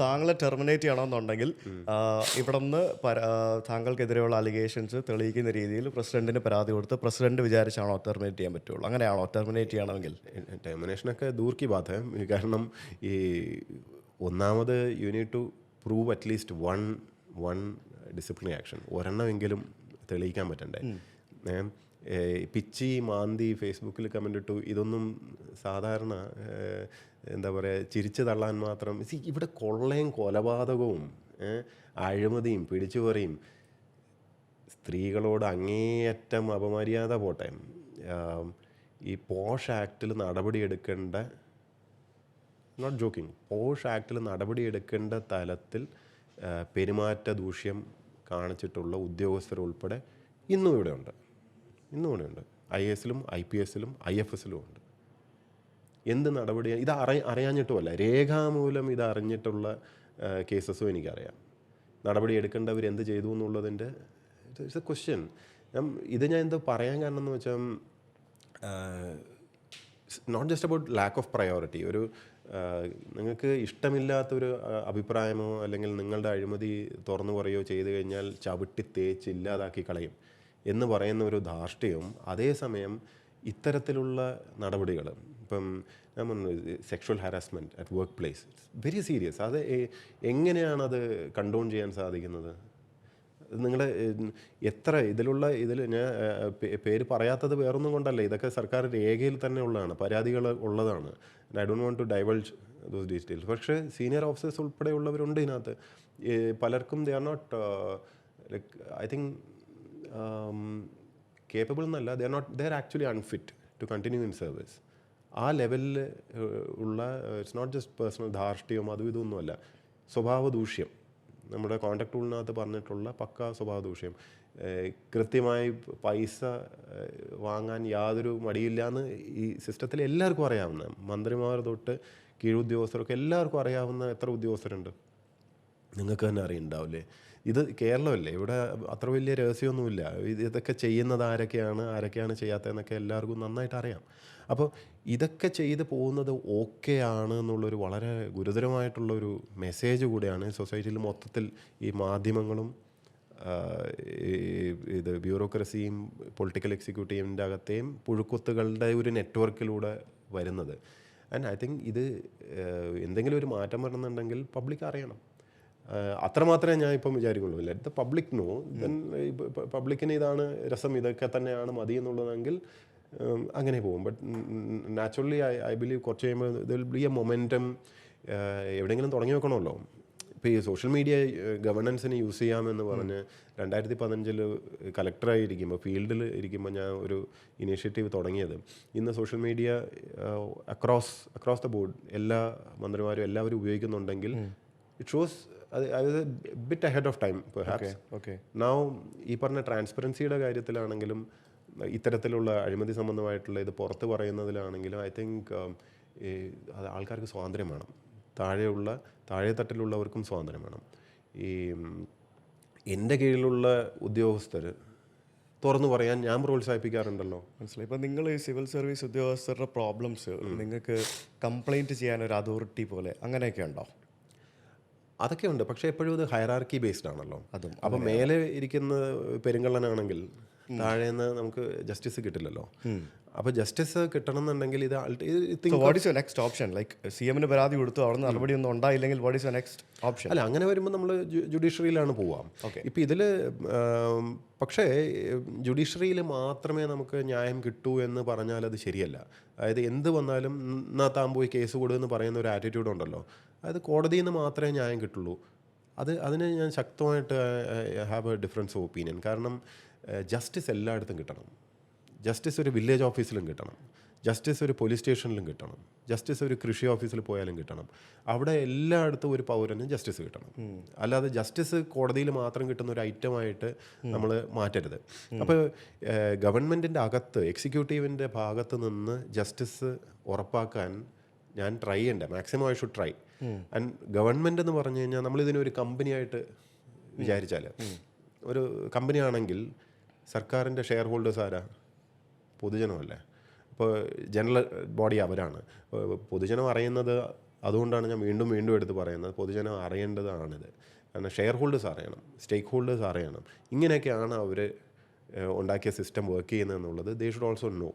താങ്കളെ ടെർമിനേറ്റ് ചെയ്യണമെന്നുണ്ടെങ്കിൽ ഇവിടെ നിന്ന് താങ്കൾക്കെതിരെയുള്ള അലിഗേഷൻസ് തെളിയിക്കുന്ന രീതിയിൽ പ്രസിഡന്റിന് പരാതി കൊടുത്ത് പ്രസിഡന്റ് വിചാരിച്ചാണോ ടെർമിനേറ്റ് ചെയ്യാൻ പറ്റുള്ളൂ? അങ്ങനെയാണോ ടെർമിനേറ്റ് ചെയ്യണമെങ്കിൽ? ടെർമിനേഷനൊക്കെ ദൂർക്കി ബാധ കാരണം ഈ ഒന്നാമത് you need to prove at least one one disciplinary action ഒരെണ്ണമെങ്കിലും തെളിയിക്കാൻ പറ്റണ്ടേ? പിച്ചി മാന്തി ഫേസ്ബുക്കിൽ കമന്റ് ഇട്ടു. ഇതൊന്നും സാധാരണ എന്താ പറയുക ചിരിച്ചു തള്ളാൻ മാത്രം. സി ഇവിടെ കൊള്ളയും കൊലപാതകവും അഴിമതിയും പിടിച്ചുപറിയും സ്ത്രീകളോട് അങ്ങേയറ്റം അപമര്യാദ പോട്ടെ. ഈ പോഷ് ആക്ടിൽ നടപടിയെടുക്കേണ്ട നോട്ട് ജോക്കിംഗ് പോഷ് ആക്ടിൽ നടപടിയെടുക്കേണ്ട തലത്തിൽ പെരുമാറ്റ ദൂഷ്യം കാണിച്ചിട്ടുള്ള ഉദ്യോഗസ്ഥർ ഉൾപ്പെടെ ഇന്നും ഇവിടെ ഉണ്ട് ഇന്നും ഇവിടെ ഉണ്ട് ഐ എസിലും ഐ പി എസിലും ഐ എഫ് എസിലും ഉണ്ട്. എന്ത് നടപടി ഇത് അറിയ അറിയാഞ്ഞിട്ടുമല്ല. രേഖാമൂലം ഇത് അറിഞ്ഞിട്ടുള്ള കേസസും എനിക്കറിയാം. നടപടി എടുക്കേണ്ടവർ എന്ത് ചെയ്തു എന്നുള്ളതിന്റെ ഇറ്റ്സ് എ ക്വസ്റ്റ്യൻ ഞാൻ ഇത് ഞാൻ എന്താ പറയാൻ കാരണം എന്ന് വെച്ചാൽ not just about lack of priority ഒരു നിങ്ങൾക്ക് ഇഷ്ടമില്ലാത്തൊരു അഭിപ്രായമോ അല്ലെങ്കിൽ നിങ്ങളുടെ അഴിമതി തുറന്നു പറയുകയോ ചെയ്തു കഴിഞ്ഞാൽ ചവിട്ടി തേച്ച് ഇല്ലാതാക്കി കളയും എന്ന് പറയുന്ന ഒരു ധാർഷ്ട്യവും അതേസമയം ഇത്തരത്തിലുള്ള നടപടികൾ ഇപ്പം ഞാൻ പറഞ്ഞു sexual harassment at work place very serious അത് എങ്ങനെയാണ് എങ്ങനെയാണത് കണ്ടോൺ ചെയ്യാൻ സാധിക്കുന്നത്? നിങ്ങളുടെ എത്ര ഇതിലുള്ള ഇതിൽ ഞാൻ പേര് പറയാത്തത് വേറൊന്നും കൊണ്ടല്ല. ഇതൊക്കെ സർക്കാർ രേഖയിൽ തന്നെ ഉള്ളതാണ്. പരാതികൾ ഉള്ളതാണ്. I don't want to divulge those details പക്ഷേ സീനിയർ ഓഫീസേഴ്സ് ഉൾപ്പെടെയുള്ളവരുണ്ട് ഇതിനകത്ത്. പലർക്കും they are not like I think capable എന്നല്ല. They are not they are actually unfit to continue in service ആ ലെവലിൽ ഉള്ള ഇറ്റ്സ് നോട്ട് ജസ്റ്റ് പേഴ്സണൽ ധാർഷ്ട്യവും അതും ഇതൊന്നുമല്ല സ്വഭാവ ദൂഷ്യം നമ്മുടെ കോൺടാക്ട് ടൂളിനകത്ത് പറഞ്ഞിട്ടുള്ള പക്ക സ്വഭാവ ദൂഷ്യം കൃത്യമായി പൈസ വാങ്ങാൻ യാതൊരു മടിയില്ല എന്ന് ഈ സിസ്റ്റത്തിൽ എല്ലാവർക്കും അറിയാവുന്ന മന്ത്രിമാർ തൊട്ട് കീഴുദ്യോഗസ്ഥരൊക്കെ എല്ലാവർക്കും അറിയാവുന്ന എത്ര ഉദ്യോഗസ്ഥരുണ്ട്? നിങ്ങൾക്ക് തന്നെ അറിയുന്നുണ്ടാവില്ലേ? ഇത് കേരളമല്ലേ? ഇവിടെ അത്ര വലിയ രഹസ്യമൊന്നുമില്ല. ഇതൊക്കെ ചെയ്യുന്നത് ആരൊക്കെയാണ്? ആരൊക്കെയാണ് ചെയ്യാത്തതെന്നൊക്കെ എല്ലാവർക്കും നന്നായിട്ട് അറിയാം. അപ്പോൾ ഇതൊക്കെ ചെയ്ത് പോകുന്നത് ഓക്കെ ആണ് എന്നുള്ളൊരു വളരെ ഗുരുതരമായിട്ടുള്ളൊരു മെസ്സേജ് കൂടിയാണ് സൊസൈറ്റിയിൽ മൊത്തത്തിൽ ഈ മാധ്യമങ്ങളും ഇത് ബ്യൂറോക്രസിയും പൊളിറ്റിക്കൽ എക്സിക്യൂട്ടീവിന്റെ അകത്തെയും പുഴുക്കുത്തുകളുടെ ഒരു നെറ്റ്വർക്കിലൂടെ വരുന്നത്. ആൻഡ് ഐ തിങ്ക് ഇത് എന്തെങ്കിലും ഒരു മാറ്റം വരണമെന്നുണ്ടെങ്കിൽ പബ്ലിക് അറിയണം. അത്രമാത്രമേ ഞാൻ ഇപ്പം വിചാരിക്കുള്ളൂ. Let the public know then പബ്ലിക്കിന് ഇതാണ് രസം ഇതൊക്കെ തന്നെയാണ് മതി എന്നുള്ളതെങ്കിൽ അങ്ങനെ പോകും. But naturally I I believe കുറച്ച് കഴിയുമ്പോൾ ഇതിൽ ബി എ മൊമെന്റം എവിടെയെങ്കിലും തുടങ്ങി വെക്കണമല്ലോ. ഇപ്പോൾ ഈ സോഷ്യൽ മീഡിയ ഗവർണൻസിന് യൂസ് ചെയ്യാമെന്ന് പറഞ്ഞ് രണ്ടായിരത്തി പതിനഞ്ചിൽ കലക്ടറായി ഇരിക്കുമ്പോൾ ഫീൽഡിൽ ഇരിക്കുമ്പോൾ ഞാൻ ഒരു ഇനീഷ്യേറ്റീവ് തുടങ്ങിയത്. ഇന്ന് social media across across the board എല്ലാ മന്ത്രിമാരും എല്ലാവരും ഉപയോഗിക്കുന്നുണ്ടെങ്കിൽ ഇറ്റ് ഷോസ് അത് bit ahead of time perhaps okay now ഈ പറഞ്ഞ ട്രാൻസ്പെറൻസിയുടെ കാര്യത്തിലാണെങ്കിലും ഇത്തരത്തിലുള്ള അഴിമതി സംബന്ധമായിട്ടുള്ള ഇത് പുറത്ത് പറയുന്നതിലാണെങ്കിലും ഐ തിങ്ക് അത് ആൾക്കാർക്ക് സ്വാതന്ത്ര്യം വേണം. താഴെയുള്ള താഴെ തട്ടിലുള്ളവർക്കും സ്വാതന്ത്ര്യം വേണം. ഈ എന്റെ കീഴിലുള്ള ഉദ്യോഗസ്ഥർ തുറന്നു പറയാൻ ഞാൻ പ്രോത്സാഹിപ്പിക്കാറുണ്ടല്ലോ. മനസ്സിലായി. ഇപ്പം നിങ്ങൾ ഈ സിവിൽ സർവീസ് ഉദ്യോഗസ്ഥരുടെ പ്രോബ്ലംസ് നിങ്ങൾക്ക് കംപ്ലൈന്റ് ചെയ്യാൻ ഒരു അതോറിറ്റി പോലെ അങ്ങനെയൊക്കെ ഉണ്ടോ? അതൊക്കെ ഉണ്ട്. പക്ഷേ എപ്പോഴും ഇത് ഹയറാർക്കി ബേസ്ഡ് ആണല്ലോ. അതും അപ്പം മേലെ ഇരിക്കുന്ന പെരുങ്കള്ളനാണെങ്കിൽ താഴേന്ന് നമുക്ക് ജസ്റ്റിസ് കിട്ടില്ലല്ലോ. അപ്പോൾ ജസ്റ്റിസ് കിട്ടണം എന്നുണ്ടെങ്കിൽ ഇത് what is your next option like C എമ്മിന് പരാതി കൊടുത്തു അവിടെ നിന്ന് നടപടി ഒന്നും ഉണ്ടായില്ലെങ്കിൽ what is your next option അല്ല അങ്ങനെ വരുമ്പോൾ നമ്മൾ ജുഡീഷ്യറിയിലാണ് പോവാം. ഇപ്പം ഇതിൽ പക്ഷേ ജുഡീഷ്യറിയിൽ മാത്രമേ നമുക്ക് ന്യായം കിട്ടൂ എന്ന് പറഞ്ഞാൽ അത് ശരിയല്ല. അതായത് എന്ത് വന്നാലും എന്നാ താൻ പോയി കേസ് കൊടുക്കുമെന്ന് പറയുന്ന ഒരു ആറ്റിറ്റ്യൂഡ് ഉണ്ടല്ലോ. അതായത് കോടതിയിൽ നിന്ന് മാത്രമേ ന്യായം കിട്ടുള്ളൂ. അത് അതിന് ഞാൻ ശക്തമായിട്ട് have a difference opinion opinion കാരണം ജസ്റ്റിസ് എല്ലായിടത്തും കിട്ടണം. ജസ്റ്റിസ് ഒരു വില്ലേജ് ഓഫീസിലും കിട്ടണം. ജസ്റ്റിസ് ഒരു പോലീസ് സ്റ്റേഷനിലും കിട്ടണം. ജസ്റ്റിസ് ഒരു കൃഷി ഓഫീസിൽ പോയാലും കിട്ടണം. അവിടെ എല്ലായിടത്തും ഒരു പൗരന് ജസ്റ്റിസ് കിട്ടണം. അല്ലാതെ ജസ്റ്റിസ് കോടതിയിൽ മാത്രം കിട്ടുന്ന ഒരു ഐറ്റമായിട്ട് നമ്മൾ മാറ്റരുത്. അപ്പോൾ ഗവൺമെന്റിന്റെ അകത്ത് എക്സിക്യൂട്ടീവിന്റെ ഭാഗത്ത് നിന്ന് ജസ്റ്റിസ് ഉറപ്പാക്കാൻ ഞാൻ ട്രൈ ചെയ്യണ്ടേ? Maximum I should try and government എന്ന് പറഞ്ഞു കഴിഞ്ഞാൽ നമ്മളിതിനൊരു കമ്പനിയായിട്ട് വിചാരിച്ചാൽ ഒരു കമ്പനി ആണെങ്കിൽ സർക്കാരിന്റെ ഷെയർ ഹോൾഡേഴ്സ് ആരാ? പൊതുജനമല്ലേ. അപ്പോൾ ജനറൽ ബോഡി അവരാണ്. പൊതുജനം അറിയുന്നത് അതുകൊണ്ടാണ് ഞാൻ വീണ്ടും വീണ്ടും എടുത്ത് പറയുന്നത്. പൊതുജനം അറിയേണ്ടതാണിത്. കാരണം ഷെയർ ഹോൾഡേഴ്സ് അറിയണം സ്റ്റേക്ക് ഹോൾഡേഴ്സ് അറിയണം. ഇങ്ങനെയൊക്കെയാണ് അവർ ഉണ്ടാക്കിയ സിസ്റ്റം വർക്ക് ചെയ്യുന്നത് എന്നുള്ളത്. They should also no